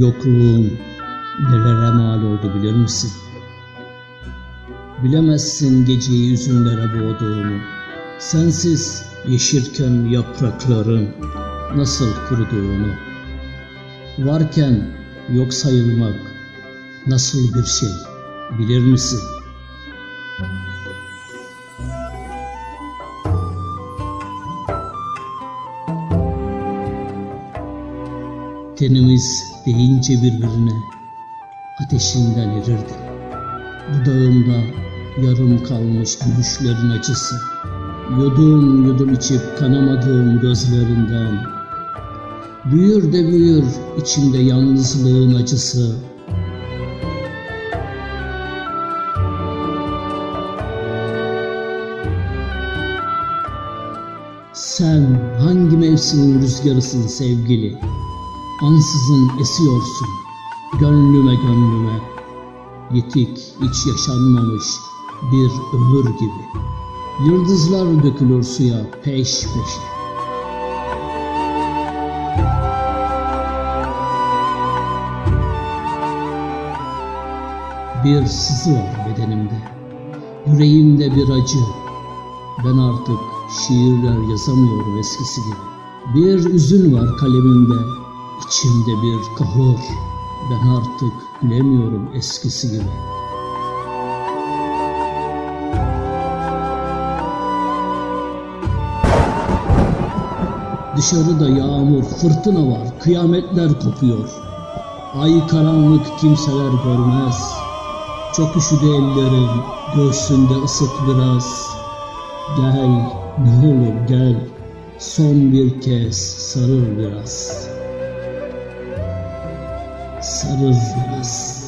Yokluğun nelere mal oldu bilir misin? Bilemezsin geceyi üzümlere boğduğumu. Sensiz yeşirken yaprakların nasıl kuruduğunu. Varken yok sayılmak nasıl bir şey bilir misin? Tenimiz değince birbirine ateşinden erirdi. Dudağımda yarım kalmış gülüşlerin acısı. Yudum yudum içip kanamadığım gözlerinden. Büyür de büyür içimde yalnızlığın acısı. Sen hangi mevsimin rüzgarısın sevgili? Ansızın esiyorsun gönlüme gönlüme. Yitik hiç yaşanmamış bir ömür gibi. Yıldızlar dökülür suya peş peşe. Bir sızı var bedenimde, yüreğimde bir acı. Ben artık şiirler yazamıyorum eskisi gibi. Bir üzün var kalemimde, içimde bir kahır. Ben artık gülemiyorum eskisi gibi. Dışarıda yağmur, fırtına var, kıyametler kopuyor. Ay karanlık kimseler görmez. Çok üşüdü ellerim, göğsünde ısıt biraz. Gel, ne olur gel, son bir kez sarıl biraz. Sarıl biraz.